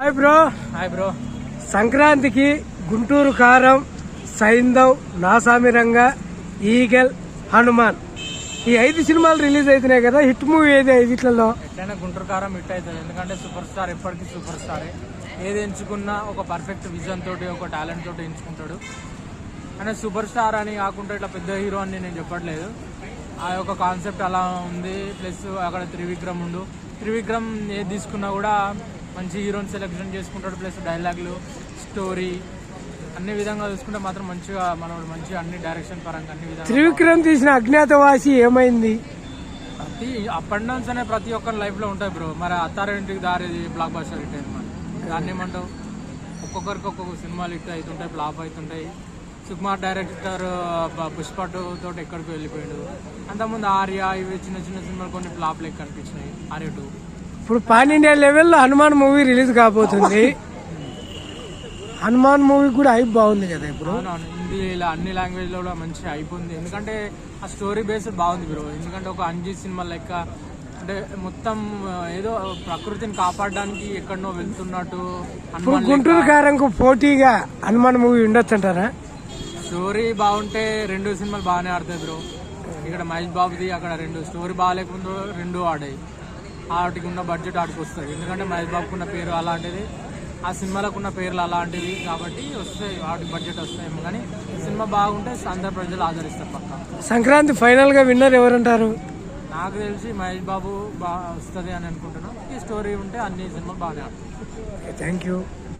Hi bro. Hi bro. సంక్రాంతికి గుంటూరు కారం Saindhav Naa Saami Ranga eagle Hanuman. ఈ ఐదు సినిమాలు రిలీజ్ అవుతున్నాయి కదా హిట్ మూవీ ఏది ఐదిట్లలో? ఎట్లయినా గుంటూరు కారం హిట్ అవుతుంది. ఎందుకంటే సూపర్ స్టార్ ఎప్పటికీ సూపర్ స్టారే. ఏది ఎంచుకున్నా ఒక పర్ఫెక్ట్ విజన్ తోటి ఒక టాలెంట్ తోటి ఎంచుకుంటాడు. అంటే సూపర్ స్టార్ అని కాకుండా ఇట్లా పెద్ద హీరో అని నేను చెప్పట్లేదు. ఆ యొక్క కాన్సెప్ట్ అలా ఉంది. ప్లస్ అక్కడ త్రివిక్రమ్ ఉండు. త్రివిక్రమ్ ఏది తీసుకున్నా కూడా మంచి హీరోని సెలెక్షన్ చేసుకుంటాడు ప్లస్ డైలాగులు స్టోరీ అన్ని విధంగా చూసుకుంటే మాత్రం మంచిగా మనోడు మంచిగా అన్ని డైరెక్షన్ పరంగా అన్ని విధంగా త్రివిక్రమ్ తీసిన అజ్ఞాతవాసి ఏమైంది? ప్రతి అప్ అండ్ డౌన్స్ అనే ప్రతి ఒక్కరి లైఫ్లో ఉంటాయి బ్రో మరి అత్తారింటికి దారి బ్లాక్ బస్టర్ హిట్ అయింది మరి. దాన్ని ఏమంటావు? ఒక్కొక్కరికి ఒక్కొక్క సినిమాలు హిట్ అవుతుంటాయి ఫ్లాప్ అవుతుంటాయి. సుకుమార్ డైరెక్టర్ పుష్ప తోటి ఎక్కడికి వెళ్ళిపోయాడు. అంతకుముందు ఆర్య ఇవి చిన్న చిన్న సినిమాలు కొన్ని ఫ్లాప్ లెక్క కనిపించినాయి ఆర్య టూ ఇప్పుడు పాన్ ఇండియా లెవెల్లో హనుమాన్ మూవీ రిలీజ్ కాబోతుంది. హనుమాన్ మూవీ కూడా హైప్ బాగుంది కదా ఇప్పుడు? హిందీ ఇలా అన్ని లాంగ్వేజ్లో కూడా మంచిగా అయిపోయింది ఎందుకంటే ఆ స్టోరీ బేస్ బాగుంది బ్రో ఎందుకంటే ఒక అంజీ సినిమా లెక్క అంటే మొత్తం ఏదో ప్రకృతిని కాపాడడానికి ఎక్కడనో వెళ్తున్నట్టు ఇప్పుడు. గుంటూరు కారంకు పోటీగా హనుమాన్ మూవీ ఉండొచ్చు అంటారా? స్టోరీ బాగుంటే రెండు సినిమాలు బాగానే ఆడతాయి బ్రో ఇక్కడ మహేష్ బాబుది అక్కడ రెండు. స్టోరీ బాగాలేకుండా రెండు ఆడాయి. వాటికి ఉన్న బడ్జెట్ ఆడికి వస్తుంది ఎందుకంటే మహేష్ బాబుకు ఉన్న పేరు అలాంటిది. ఆ సినిమాలకు ఉన్న పేర్లు అలాంటివి కాబట్టి వస్తాయి వాటికి బడ్జెట్ వస్తాయేమో కానీ సినిమా బాగుంటే అందరు ప్రజలు ఆదరిస్తారు పక్క. సంక్రాంతి ఫైనల్గా విన్నర్ ఎవరంటారు? నాకు తెలిసి మహేష్ బాబు బాగా వస్తుంది అని అనుకుంటున్నాను ఈ స్టోరీ ఉంటే అన్ని సినిమాలు బాగానే ఆడతాయి. Thank you